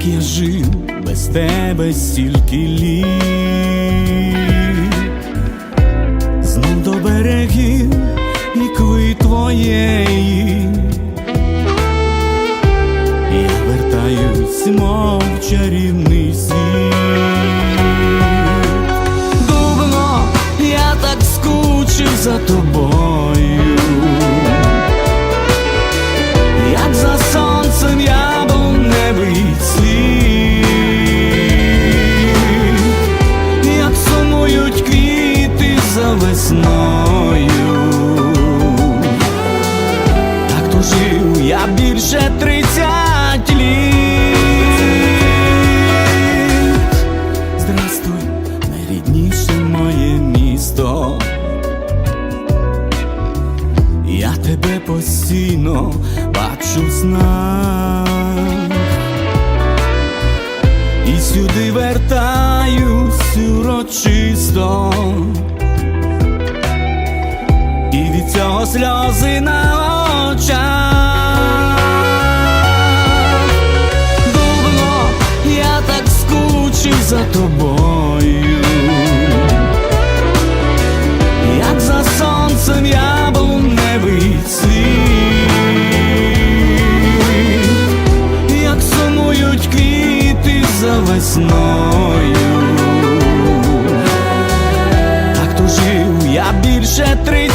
як я жив без тебе стільки літ, знов до берегів і кви твоєї, я вертаюсь, мов чарівний. За весною, так тужив я більше тридцять літ. Здрастуй, найрідніше моє місто. Я тебе постійно бачу снах І сюди вертаюсь урочисто сльози на очах. Дубно, я так скучив за тобою. Як за сонцем яблуневий цвіт, як сумують квіти за весною, я більше три